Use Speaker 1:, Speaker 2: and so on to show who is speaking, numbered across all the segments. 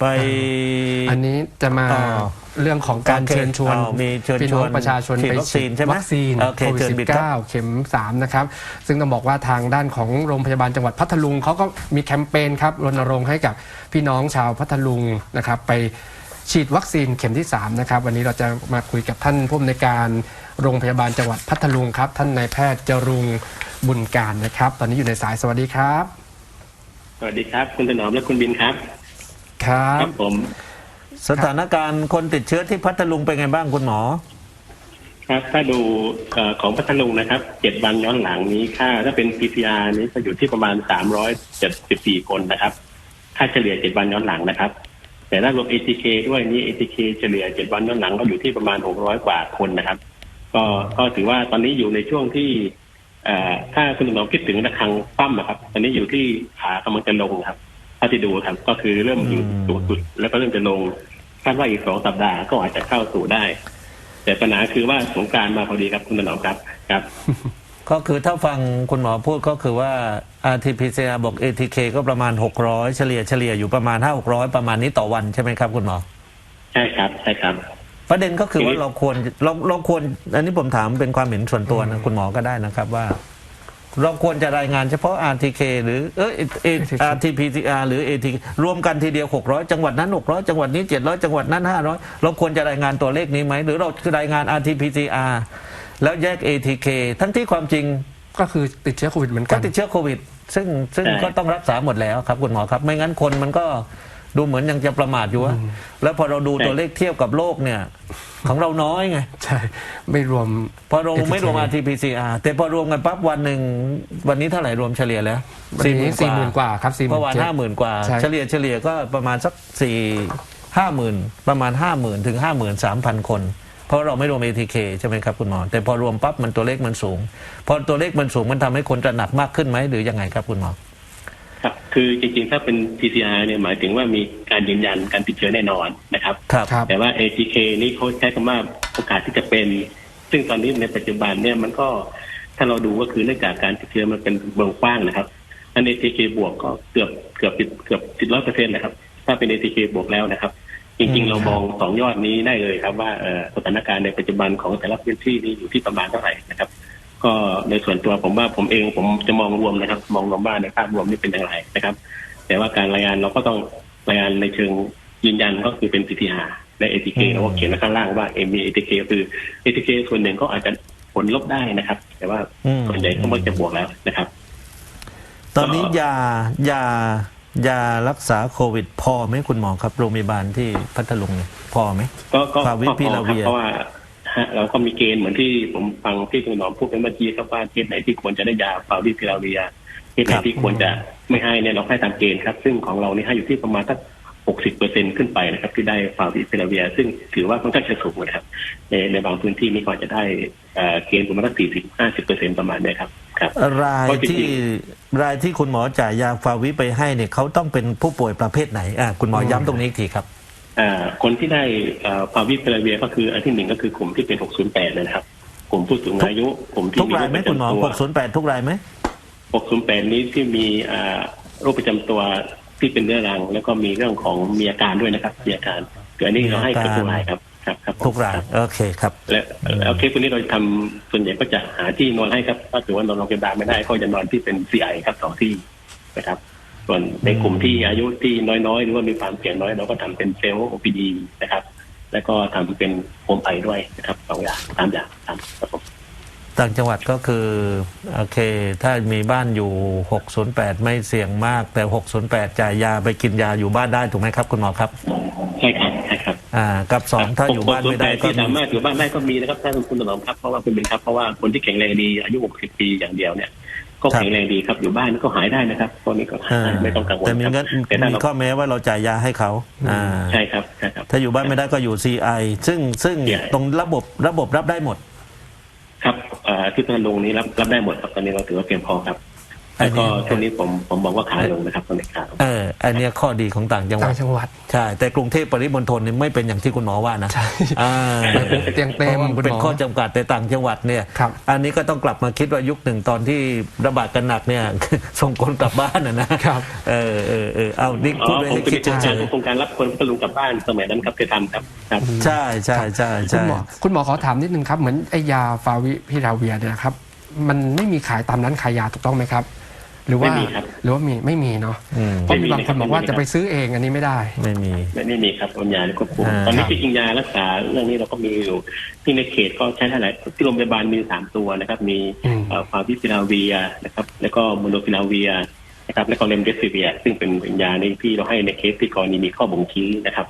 Speaker 1: ไป
Speaker 2: อันนี้จะมา
Speaker 1: อ๋อ
Speaker 2: เรื่องของการ
Speaker 1: โอเค
Speaker 2: เชิญชวน
Speaker 1: เอามีเชิญ
Speaker 2: พี่น้อง
Speaker 1: ชวน
Speaker 2: ประชาชน
Speaker 1: ฉีด
Speaker 2: ไป
Speaker 1: วัคซีนใช่ไหม
Speaker 2: วัคซีน
Speaker 1: โอเค
Speaker 2: โควิด
Speaker 1: เชิญบิดครับ
Speaker 2: 19เข็ม 3 นะครับ ซึ่งต้องบอกว่าทางด้านของโรงพยาบาลจังหวัดพัทลุงเขาก็มีแคมเปญครับรณรงค์ให้กับพี่น้องชาวพัทลุงนะครับไปฉีดวัคซีนเข็มที่ 3 นะครับ วันนี้เราจะมาคุยกับท่านผู้อำนวยการโรงพยาบาลจังหวัดพัทลุงครับ ท่านนายแพทย์จรุงบุญการนะครับ ตอนนี้อยู่ในสายสวัสดีครับ
Speaker 3: สวัสดีครับ คุณถนอมและคุณบินครับ
Speaker 2: ครับ
Speaker 3: ผม
Speaker 1: สถานการณ์คนติดเชื้อที่พัทลุงเป็นไงบ้างคุณหมอ
Speaker 3: ครับ ถ้าดูเอ่อของพัทลุงนะครับเจ็ดวันย้อนหลังนี้ค่า ถ้าเป็น PCR นี้จะอยู่ที่ประมาณสามร้อยเจ็ดสิบสี่คนนะครับ ค่าเฉลี่ยเจ็ดวันย้อนหลังนะครับ แต่ถ้ารวม ATK ด้วยนี้ ATK เฉลี่ยเจ็ดวันย้อนหลังก็อยู่ที่ประมาณหกร้อยกว่าคนนะครับ ก็ก็ถือว่าตอนนี้อยู่ในช่วงที่เอ่อถ้าคุณถนอมคิดถึงระฆังปั้มนะครับ ตอนนี้อยู่ที่ขากำลังจะลงครับ ถ้าที่ดูครับ ก็คือเริ่มอยู่
Speaker 1: อืม
Speaker 3: สูงสุดแล้วก็เริ่มจะลงคาดว่าอีกสองสัปดาห์ก็อาจจะเข้าสู่ได้ แต่ปัญหาคือว่าสงกรารมาพอดีครับคุณถนอมครับครับ
Speaker 1: ก็คือถ้าฟังคุณหมอพูดก็คือว่า RT-PCR บอก ATK ก็ประมาณ 600 เฉลี่ยเฉลี่ยอยู่ประมาณ 5 600 ประมาณนี้ต่อวันใช่ไหมครับคุณหมอ
Speaker 3: ใช่ครับ ใช่ครับ
Speaker 1: ประเด็นก็คือว่า
Speaker 3: ทีนี้
Speaker 1: เราควรเราเราควร อันนี้ผมถามเป็นความเห็นส่วนตัวนะคุณหมอก็ได้นะครับว่า เราควรจะรายงานเฉพาะ RTK หรือเออ RT-PCR หรือ ATK รวมกันทีเดียว 600 จังหวัดนั้น 600 จังหวัดนี้ 700 จังหวัดนั้น 500 เราควรจะรายงานตัวเลขนี้ไหม หรือเรารายงาน RT-PCR แล้วแยก ATK ทั้งที่ความจริง
Speaker 2: ก็คือติดเชื้อโควิดเหมือน
Speaker 1: ก็
Speaker 2: กัน
Speaker 1: ติดเชื้อโควิด ซึ่งซึ่ง
Speaker 3: ใช่
Speaker 1: ก็ต้องรักษาหมดแล้วครับคุณหมอครับ ไม่งั้นคนมันก็ดูเหมือนยังจะประมาทอยู่อะแล้วพอเราดูตัวเลขเทียบกับโลกเนี่ย ของเราน้อยไง
Speaker 2: ใช่ ไม่รวม
Speaker 1: พอเรา
Speaker 2: ATK
Speaker 1: ไม่รวม RT-PCR แต่พอรวมกันปั๊บวันหนึ่งวันนี้เท่าไหร่รวมเฉลี่ยแล้ว
Speaker 2: วันนี้สี่หมื่นกว่าครับสี่ห
Speaker 1: เมื่
Speaker 2: มื่
Speaker 1: อนวาน
Speaker 2: เจ็ด
Speaker 1: ห้าหมื่นกว่า
Speaker 2: ใช่
Speaker 1: เฉลี่ยเฉลี่ยก็ประมาณสักสี่ห้าหมื่นประมาณห้าหมื่นถึงห้าหมื่นสามพันคน เพราะเราไม่รวม ATK ใช่ไหมครับคุณหมอ แต่พอรวมปั๊บมันตัวเลขมันสูง พอตัวเลขมันสูงมันทำให้คนตระหนักมากขึ้นไหมหรือยังไงครับคุณหมอ
Speaker 3: ครับคือจริงๆ ถ้าเป็น PCR เนี่ยหมายถึงว่ามีการยืนยันการติดเชื้อแน่นอนนะครับ
Speaker 1: ครับ
Speaker 2: ครับ
Speaker 3: แต่ว่า ATK นี่เขาใช้คำว่าโอกาสที่จะเป็น ซึ่งตอนนี้ในปัจจุบันเนี่ยมันก็ถ้าเราดูก็คือเนื่องจากการติดเชื้อมันเป็นเบืองกว้างนะครับอัน ATK บวกก็เกือบเกือบติดเกือบติดร้อยเปอร์เซ็นต์นะครับ ถ้าเป็น ATK บวกแล้วนะครับ จริงๆ เรามองสองยอดนี้ได้เลยครับว่าเอ่อสถานการณ์ในปัจจุบันของแต่ละพื้นที่นี่อยู่ที่ประมาณเท่าไหร่นะครับ ก็ในส่วนตัวผมว่าผมเองผมจะมองรวมนะครับ มองรวมว่าในภาพรวมนี่เป็นอย่างไรนะครับ แต่ว่าการรายงานเราก็ต้องรายงานในเชิงยืนยันก็คือเป็น PCR และ ATK
Speaker 1: อืม
Speaker 3: เราก็เขียนไว้ข้างล่างว่ามี ATK คือ ATK ส่วนหนึ่งก็อาจจะผลลบได้นะครับ แต่ว่า
Speaker 1: อืม
Speaker 3: ส่วนใหญ่ก็มักจะบวกแล้วนะครับ
Speaker 1: ตอนนี้ยายายารักษาโควิด พอไหมคุณหมอครับโรงพยาบาลที่พัทลุงเนี่ยพอไหม
Speaker 3: ก็ก็
Speaker 1: ฟาวิ
Speaker 3: ก็พ
Speaker 1: พิ
Speaker 3: อ
Speaker 1: ลา
Speaker 3: ค
Speaker 1: เวี
Speaker 3: รับ
Speaker 1: ย
Speaker 3: เพราะว่า ฮะเราก็มีเกณฑ์เหมือนที่ผมฟังที่คุณหมอพูดกันเมื่อกี้ครับว่าเคสไหนที่ควรจะได้ยาฟาวิพิลาเวียเคสไหนที่ควรจะไม่ให้เนี่ยเราให้ตามเกณฑ์ครับ ซึ่งของเรานี่ให้อยู่ที่ประมาณสักหกสิบเปอร์เซ็นขึ้นไปนะครับ ที่ได้ฟาวิพิลาเวีย ซึ่งถือว่าค่อนข้างจะสูงนะครับในในบางพื้นที่นี่ก็อาจจะได้เอ่อเกณฑ์ประมาณสักสี่สิบห้าสิบเปอร์เซ็นประมาณเนี้ยครับครับ
Speaker 1: ราย
Speaker 3: เพราะจริงๆ
Speaker 1: ที่รายที่คุณหมอจ่ายยาฟาวิไปให้เนี่ยเขาต้องเป็นผู้ป่วยประเภทไหนอะคุณหมอย้ำตรงนี้อีกทีครับ
Speaker 3: อ่า คนที่ได้ฟาวิพิลาเวียก็คืออันที่หนึ่งก็คือกลุ่มที่เป็นหกศูนย์แปดนะครับ กลุ่มผู้สูงอายุกลุ่มที่
Speaker 1: ทุกรายไหมคุณหมอ
Speaker 3: โรประจำตัว
Speaker 1: 608 ทุกรายไหม
Speaker 3: 608 นี้ที่มีอ่าโรคประจำตัวที่เป็นเรื้อรัง แล้วก็มีเรื่องของมีอาการด้วยนะครับมีอาการเดี๋ยวอันนี้เราให้กับทุกรายครับครับครับผม
Speaker 1: ทุกราย
Speaker 3: คบ
Speaker 1: โอเคครับ
Speaker 3: และแล้วเคสตัวนี้เราจะทำส่วนใหญ่ก็จะหาที่นอนให้ครับถ้าถือว่านอนโรงพยาบาลไม่ได้ก็จะนอนที่เป็น CI ครับสองที่นะครับ ส่วนในกลุ่มที่อายุที่น้อยๆ หรือว่ามีความเสี่ยงน้อยเราก็ทำเป็นเซลล์ OPD นะครับ แล้วก็ทำเป็นโฮมไอด้วยนะครับสองอย่างสามอย่างครับครับผม
Speaker 1: ต่างจังหวัดก็คือโอเค ถ้ามีบ้านอยู่ 608 ไม่เสี่ยงมาก แต่ 608 จ่ายยาไปกินยาอยู่บ้านได้ถูกไหมครับคุณหมอครับ
Speaker 3: ใช่ครับใช่ครับ
Speaker 1: อ่ากับ2ถ้าอยู่บ้านไม่ได้ก็
Speaker 3: ที่สามารถอยู่บ้านได้ก็มีนะครับถ้าคุณถนอมครับเพราะว่าคุณเป็นครับเพราะว่าคนที่แข็งแรงดีอายุ 60 ปีอย่างเดียวเนี่ย ก็แข็งแรงดีครับอยู่บ้านก็หายได้นะครับตอนนี้ก็หาย
Speaker 1: อ่า
Speaker 3: ได้ไม่ต้องกังวล
Speaker 1: แต่มี
Speaker 3: ครับ
Speaker 1: เงิน
Speaker 3: แต่ถ้า
Speaker 1: มี
Speaker 3: เรา
Speaker 1: ข้อแม้ว่าเราจ่ายยาให้เขาอ่า
Speaker 3: ใช่ครับใช่ครับ
Speaker 1: ถ้าอยู่บ้านไม่ได้ก็อยู่ CI ซึ่งซึ่ง
Speaker 3: CI
Speaker 1: ตรงระบบระบบรับได้หมด
Speaker 3: ครับเอ่อที่พัทลุงนี้รับรับได้หมดครับตอนนี้เราถือว่าเพียงพอครับ แล้วก็
Speaker 1: อันนี้
Speaker 3: ช่วงนี้ผมผมบอกว่าขาลงนะครับตอนนี้ขาลง
Speaker 1: เอออันเนี้ยข้อดีของต่างจังหวั
Speaker 2: ต่า
Speaker 1: ด
Speaker 2: งจังหวัด
Speaker 1: ใช่แต่กรุงเทพปริมณฑลเนี่ยไม่เป็นอย่างที่คุณหมอว่านะ
Speaker 2: ใช่
Speaker 1: อ่า
Speaker 2: เตียงเต็ม
Speaker 1: พราะว่า
Speaker 2: คุณ
Speaker 1: เป็น
Speaker 2: หมอ
Speaker 1: ข้อจำกัดแต่ต่างจังหวัดเนี่ย
Speaker 2: ครับ
Speaker 1: อันนี้ก็ต้องกลับมาคิดว่ายุคหนึ่งตอนที่ระบาดกันหนักเนี่ยส่งคนกลับบ้านนะนะครับเออเออเออเอานี่
Speaker 3: อ๋
Speaker 1: พูด
Speaker 3: อ
Speaker 1: เลย
Speaker 3: ผม
Speaker 1: ให้
Speaker 3: เป็น
Speaker 1: คิด
Speaker 3: โครง
Speaker 1: เฉ
Speaker 3: การ
Speaker 1: ย
Speaker 3: โครงการรับคนพัทลุงกลับบ้านสมัยนั้นครับเคยทำครับครับ
Speaker 1: ๆใช่ใช่ใช่
Speaker 2: คุณ
Speaker 1: ใช่
Speaker 2: หมอคุณหมอขอถามนิดนึงครับเหมือนไอยาฟาวิพิราเวียเนี่ยนะครับมันไม่มีขายตามร้านขายยาถูกต้องไหมครับ หรือว่า
Speaker 3: ไม่มีครับ
Speaker 2: หรือว่ามีไม่มีเนาะ
Speaker 1: อืม
Speaker 2: เพราะมีบางคนบอกว่า
Speaker 3: ไม่มีครับ
Speaker 2: จะไปซื้อเองอันนี้ไม่ได้
Speaker 1: ไม่มี
Speaker 3: ไม่ไม่มีครับปัญญาในควบคุม
Speaker 1: อ่า
Speaker 3: ตอนนี้จริงๆยารักษาเรื่องนี้เราก็มีอยู่ที่ในเขตก็ใช้เท่าไหร่ที่โรงพยาบาลมีสามตัวนะครับ มี
Speaker 2: อืม
Speaker 3: ฟาวิพิลาเวียนะครับ แล้วก็โมโนพิลาเวียนะครับแล้วก็เลมเดซิเวีย ซึ่งเป็นยาในที่เราให้ในเคสที่กรณีมีข้อบ่งชี้นะครับ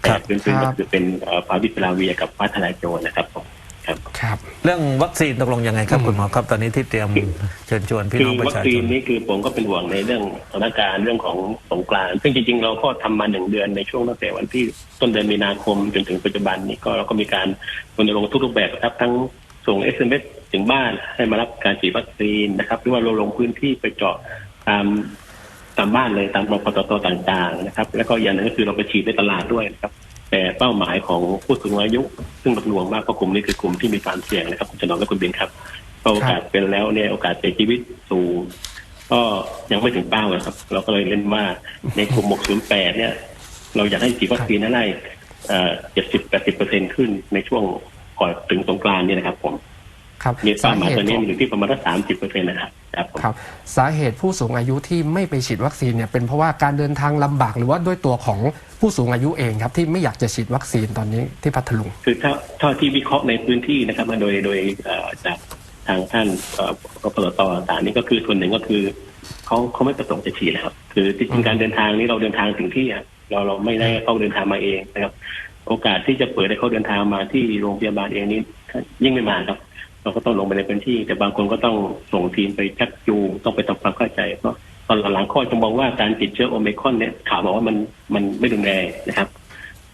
Speaker 3: แต่เป็นเป็นก็คือเป็นฟาวิพิลาเวียกับฟาทลายโจรนะครับผม ครับ
Speaker 2: ครับ
Speaker 1: เรื่องวัคซีนตกลงยังไงครับ
Speaker 2: อืม
Speaker 1: คุณหมอครับตอนนี้ที่เตรียมเชิญชวนพี่
Speaker 3: คื
Speaker 1: น้
Speaker 3: อ
Speaker 1: องป
Speaker 3: วั
Speaker 1: ระ
Speaker 3: ค
Speaker 1: ชา
Speaker 3: ซี
Speaker 1: ช
Speaker 3: น
Speaker 1: น
Speaker 3: นี้คือผมก็เป็นห่วงในเรื่องสถานการณ์เรื่องของสงกรานต์ซึ่งจริงๆ เราก็ทำมาหนึ่งเดือนในช่วงตั้งแต่วันที่ต้นเดือนมีนาคมจนถึงปัจจุบันนี้ก็เราก็มีการรณรงค์ทุกรูปแบบครับทั้งส่ง SMS ถึงบ้านให้มารับการฉีดวัคซีนนะครับหรือว่าเราลงพื้นที่ไปเจาะตามตามบ้านเลยตามปตทต่างๆนะครับ แล้วก็อย่างหนึงก็คือเราไปฉีดในตลาดด้วยนะครับ แต่เป้าหมายของผู้สูงอายุ ซึ่งหนักหน่วงมากก็กลุ่มนี้คือกลุ่มที่มีความเสี่ยงนะครับคุณจนนและคุณเบนครับก็โอกาสเป็นแล้วเนี่ยโอกาสเสียชีวิตสูงก็ยังไม่ถึงเป้านะครับ เราก็เลยเล่นว่าในกลุ่ม 608 เนี่ย เราอยากให้ฉีดวัคซีนให้ได้เจ็ดสิบแปดสิบเปอร์เซ็นขึ้นในช่วงก่อนถึงสงกรานต์เนี่ยนะครับผม
Speaker 2: ครับ
Speaker 3: มี
Speaker 2: สา
Speaker 3: เป้าหมาย
Speaker 2: เห
Speaker 3: ตอ
Speaker 2: ตุ
Speaker 3: นนี้มันอยู่ที่ประมาณสามสิบเปอร์เซ็นต์นะครับครับผม
Speaker 2: ครับสาเหตุผู้สูงอายุที่ไม่ไปฉีดวัคซีนเนี่ยเป็นเพราะว่าการเดินทางลำบากหรือว่าด้วยตัวของผู้สูงอายุเองครับที่ไม่อยากจะฉีดวัคซีนตอนนี้ที่พัทลุง
Speaker 3: คือถ้าเท่าที่วิเคราะห์ในพื้นที่นะครับมาโดยโดยเอ่อจากทางท่านเอ่อกปตตต่างๆนี่ก็คือส่วนหนึ่งก็คือเขาเขาไม่ประสงค์จะฉีดนะครับ คือที่จริงการเดินทางนี้เราเดินทางถึงที่อะเราเราไม่ได้เข้าเดินทางมาเองนะครับ โอกาสที่จะเปิดให้เขาเดินทางมาที่โรงพยาบาลเองนี้ยิ่งไม่มาครับ เราก็ต้องลงไปในพื้นที่ แต่บางคนก็ต้องส่งทีมไปชักจูงต้องไปทำความเข้าใจเพราะตอนหลังๆข้อจะมองว่าการติดเชื้อโอเมครอนเนี่ยข่าวบอกว่ามันมันไม่รุนแรงนะครับ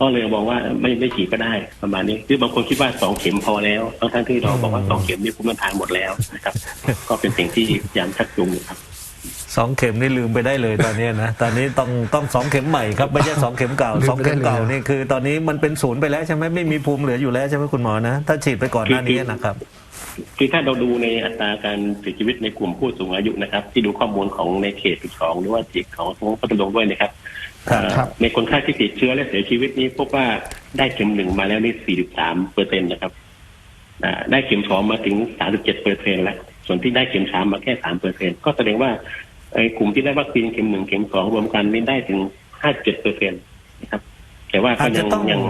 Speaker 3: ก็เลยมองว่าไม่ไม่ฉีดก็ได้ประมาณนี้คือบางคนคิดว่าสองเข็มพอแล้วทั้งทั้งๆที่เราบอกว่าสองเข็มนี่คุ้มต้นทานหมดแล้วนะครับ ก็เป็นสิ่งที่พยายามชักจูงอยู่ครับ
Speaker 1: สองเข็มนี่ลืมไปได้เลยตอนนี้นะตอนนี้ต้องต้องสองเข็มใหม่ครับไม่ใช่สองเข็มเก่า
Speaker 2: ลืม
Speaker 1: สอง
Speaker 2: ไปได้
Speaker 1: เข็มเก่า
Speaker 2: เลย
Speaker 1: นี่คือ ตอนนี้มันเป็นศูนย์ไปแล้วใช่ไหมไม่มีภูมิเหลืออยู่แล้วใช่ไหมคุณหมอนะถ้าฉีดไปก่อนหน้านี้นะครับ
Speaker 3: คือถ้าเราดูในอัตราการเสียชีวิตในกลุ่มผู้สูงอายุนะครับ ที่ดูข้อมูลของในเขต12หรือว่าเขตของของพัทลุงด้วยนะครับ
Speaker 1: ครับ
Speaker 3: เอ่อ
Speaker 2: ครับ
Speaker 3: ในคนไข้ที่ติดเชื้อและเสียชีวิตนี้พบว่าได้เข็มหนึ่งมาแล้วนี่ 43 เปอร์เซ็นต์นะครับอ่าได้เข็มสองมาถึง 37 เปอร์เซ็นต์แล้ว ส่วนที่ได้เข็มสามมาแค่ 3 เปอร์เซ็นต์ก็แสดงว่าไอ้กลุ่มที่ได้วัคซีนเข็มหนึ่งเข็มสองรวมกันนี่ได้ถึง 57 เปอร์เซ็นต์นะครับ แต่ว่า
Speaker 1: อา
Speaker 3: ก็
Speaker 1: จจะ
Speaker 3: ยัง
Speaker 1: ต้อง
Speaker 3: ยัง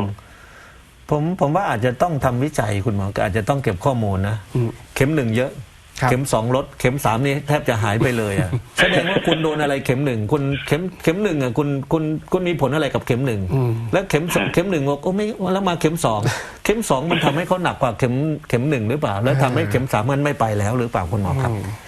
Speaker 1: ผมผมว่าอาจจะต้องทำวิจัยคุณหมอก็อาจจะต้องเก็บข้อมูลนะ
Speaker 2: อืม
Speaker 1: เข็มหนึ่งเยอะ
Speaker 2: ครับ
Speaker 1: เข็มสองลดเข็มสามนี่แทบจะหายไปเลยอะแสดงว่าคุณโดนอะไรเข็มหนึ่งคุณเข็มเข็มหนึ่งอะคุณคุณคุณมีผลอะไรกับเข็มหนึ่ง
Speaker 2: อืม
Speaker 1: แล้วเข็มสองเข็มหนึ่งบอกโอ้ไม่แล้วมาเข็มสองเข็มสองมันทำให้เขาหนักกว่าเข็มเข็มหนึ่งหรือเปล่า แล้วทำให้เข็มสามมันไม่ไปแล้วหรือเปล่าคุณหมอครับ
Speaker 2: อืม
Speaker 3: ครับใช่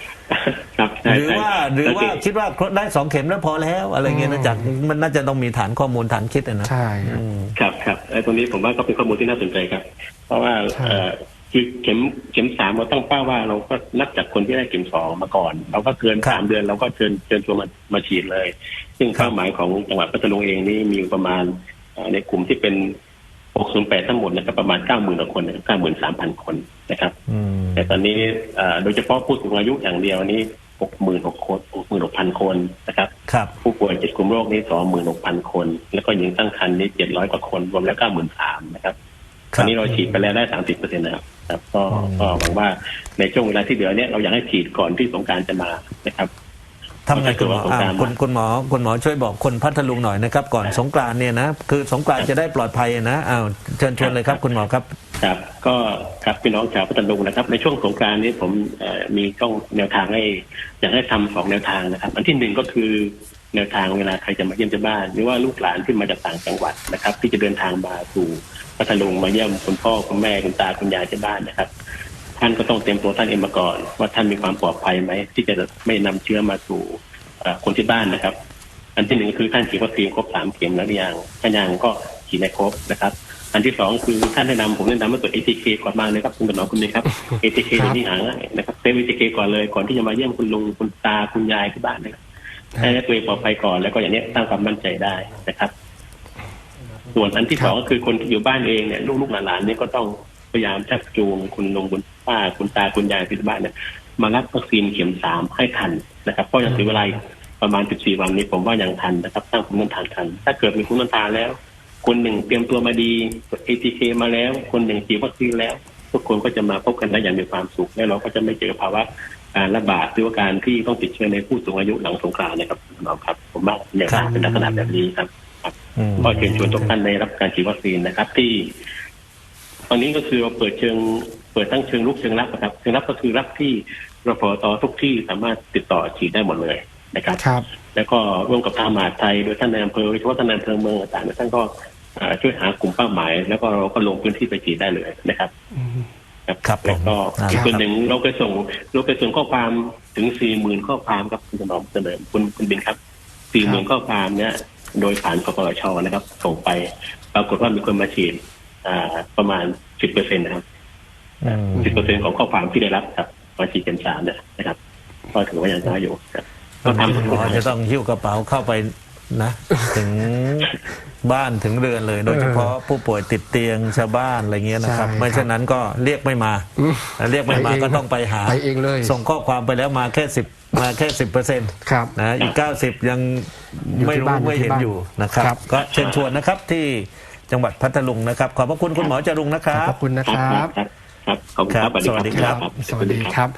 Speaker 1: หรือ
Speaker 3: ใช่
Speaker 1: ว่าหรือว่า
Speaker 3: โเค
Speaker 1: คิดว่าได้สองเข็มแล้วพอแล้ว อะไรเงี้ยนะจากมันน่าจะต้องมีฐานข้อมูลฐานคิดอะนะ
Speaker 2: ใช่
Speaker 1: อืม
Speaker 3: ครับครับไอ้ตรงนี้ผมว่าก็เป็นข้อมูลที่น่าสนใจครับ เพราะว่า
Speaker 2: ใช่
Speaker 3: เอ่อคือเข็มเข็มสามเราตั้งเป้าว่าเราก็นับจากคนที่ได้เข็มสองมาก่อน เราก็เกิน
Speaker 1: ครับ
Speaker 3: สามเดือนเราก็เชิญเชิญตัวมามาฉีดเลย ซึ่ง
Speaker 1: ครับ
Speaker 3: เป้าหมายของจังหวัดพัทลุงเองนี่มีอยู่ประมาณเอ่อในกลุ่มที่เป็น608ทั้งหมดนะครับประมาณ 90,000กว่าคน93,000 คนนะครับ
Speaker 1: อืม
Speaker 3: แต่ตอนนี้เอ่อโดยเฉพาะผู้สูงอายุอย่างเดียวนี้ 66,000คน66,000คนนะครับ
Speaker 1: ครับ
Speaker 3: ผู้ป่วยเจ็ดกลุ่มโรคนี้สองหมื่นหกพันคน แล้วก็หญิงตั้งครรภ์นี่เจ็ดร้อยกว่าคน รวมแล้วเก้าหมื่นสามนะครับ
Speaker 1: ค
Speaker 3: ต
Speaker 1: รั
Speaker 3: อบนนี้เราฉีดไปแล้วได้สามสิบเปอร์เซ็นต์นะครับครับก็
Speaker 1: อืม
Speaker 3: ก็หวังว่าในช่วงเวลาที่เหลือเนี่ยเราอยากให้ฉีดก่อนที่สงกรารจะมานะครับ
Speaker 1: ทำไงคุณหมอ
Speaker 3: สงกรานต์
Speaker 1: อ่าคุณคุณหมอคุณหมอช่วยบอกคนพัทลุงหน่อยนะครับ ก่อนสงกรานต์เนี่ยนะคือสงกรานต์จะได้ปลอดภัยนะอ้าวเชิญชวนเลยครับคุณหมอครับ
Speaker 3: ครับก็ครับพี่น้องชาวพัทลุงนะครับ ในช่วงสงกรานต์นี้ผมมีต้องแนวทางให้อยากให้ทำสองแนวทางนะครับ อันที่หนึ่งก็คือแนวทางเวลาใครจะมาเยี่ยมเจ้าบ้าน หรือว่าลูกหลานที่มาจากต่างจังหวัดนะครับ ที่จะเดินทางมาสู่พัทลุงมาเยี่ยมคุณพ่อคุณแม่คุณตาคุณยายที่บ้านนะครับ ท่านก็ต้องเตรียมตัวท่านเองมาก่อน ว่าท่านมีความปลอดภัยไหมที่จะไม่นำเชื้อมาสู่คนที่บ้านนะครับ อันที่หนึ่งคือท่านฉีดวัคซีนครบสามเข็มแล้วหรือยังถ้ายังก็ฉีดในครบนะครับ อันที่สองคือท่านแนะนำผมแนะนำให้ตรวจ ATK ก่อนมาเลยครับคุณกนอคุณเลยครับ ATK
Speaker 2: ครับ
Speaker 3: นี่หาง่ายนะครับเซฟ ATK ก่อนเลยก่อนที่จะมาเยี่ยมคุณลุงคุณตาคุณยายที่บ้านนะครับให้ตัวเองปลอดภัยก่อนแล้วก็อย่างนี้สร้างความมั่นใจได้นะครับ ส่วนอันที่สองก็คือคนที่อยู่บ้านเองเนี่ยลูกๆหลานๆเนี่ยก็ต้องพยายามชักจูงคุณลุงคุณป้าคุณตาคุณยายที่บ้านเนี่ยมารับวัคซีนเข็มสามให้ทันนะครับเพราะยังถือเวลาอีกประมาณ 14 วันนี้ผมว่ายังทันนะครับสร้างภูมิต้านทานทัน ถ้าเกิดมีภูมิต้านทานแล้ว คนหนึ่งเตรียมตัวมาดีกด ATK มาแล้ว คนหนึ่งฉีดวัคซีนแล้ว ทุกคนก็จะมาพบกันได้อย่างมีความสุข และเราก็จะไม่เจอภาวะการระบาดหรือว่าการที่ต้องติดเชื้อในผู้สูงอายุหลังสงกรานต์นะครับคุณหมอครับ ผมว่าอย่างน่าเป็นลักษณะแบบนี้ครับ
Speaker 1: อืม
Speaker 3: ก็เชิญชวนทุกท่านได้รับการฉีดวัคซีนนะครับ ที่ ตอนนี้ก็คือเราเปิดเชิง เปิดทั้งเชิงลุกเชิงรับนะครับ เชิงรับก็คือรับที่รพตทุกที่สามารถติดต่อฉีดได้หมดเลยนะครับ
Speaker 2: ครับ
Speaker 3: แล้วก็ร่วมกับทางมหาดไทยโดยท่านในอำเภอโดยเฉพาะท่านในอำเภอเมืองต่างๆเนี่ยท่านก็เอ่อ ช่วยหากลุ่มเป้าหมาย แล้วก็เราก็ลงพื้นที่ไปฉีดได้เลยนะครับ
Speaker 1: ครับผม
Speaker 3: แล้วก็
Speaker 1: ครับ
Speaker 3: อีกส่วนหนึ่งเราเคยส่งเราเคยส่งข้อความถึงสี่หมื่นข้อความครับคุณถนอมเสนอคุณคุณบินครับสี่หมื่นข้อความเนี่ยโดยผ่านกปปชนะครับ ส่งไป ปรากฏว่ามีคนมาฉีดอ่าประมาณสิบเปอร์เซ็นต์นะครับ
Speaker 1: อืม
Speaker 3: สิบเปอร์เซ็นต์ของข้อความที่ได้รับครับมาฉีดเข็มสามเนี่ยนะครับก็ถือว่ายังน้อยอยู่ครับก็ทำ
Speaker 1: คุณหมอจะต้องหิ้วกระเป๋าเข้าไป นะ ถึงบ้านถึงเรือนเลย โดยเฉพาะผู้ป่วยติดเตียงชาวบ้านอะไรเงี้ยนะครับ
Speaker 2: ใช่ครับ
Speaker 1: ไม่เช่นนั้นก็เรียกไม่มา
Speaker 2: อืม
Speaker 1: เรียกไม่มา
Speaker 2: ไปเอง
Speaker 1: ก็ต้องไปหา
Speaker 2: ไปเองเลย
Speaker 1: ส่งข้อความไปแล้วมาแค่สิบมาแค่สิบเปอร์เซ็นต์
Speaker 2: ครับ
Speaker 1: นะอีกเก้าสิบยัง
Speaker 2: อยู่
Speaker 1: ไม่
Speaker 2: ที่
Speaker 1: รู้
Speaker 2: บ้าน
Speaker 1: ไม่เห็น
Speaker 2: อยู่ที่บ้าน
Speaker 1: อยู่นะครับ
Speaker 2: ครับ
Speaker 1: ก็เชิญชวนนะครับที่จังหวัดพัทลุงนะครับ ขอบพระคุณคุณหมอจรุงนะค
Speaker 2: ข
Speaker 1: รั
Speaker 2: อบบคุณนะ
Speaker 3: ค
Speaker 2: ค
Speaker 3: รั
Speaker 2: รั
Speaker 3: บบครับ ครับ ขอบคุณครับ
Speaker 1: ครับ สวัสดีครับ
Speaker 2: สวัสดีครับ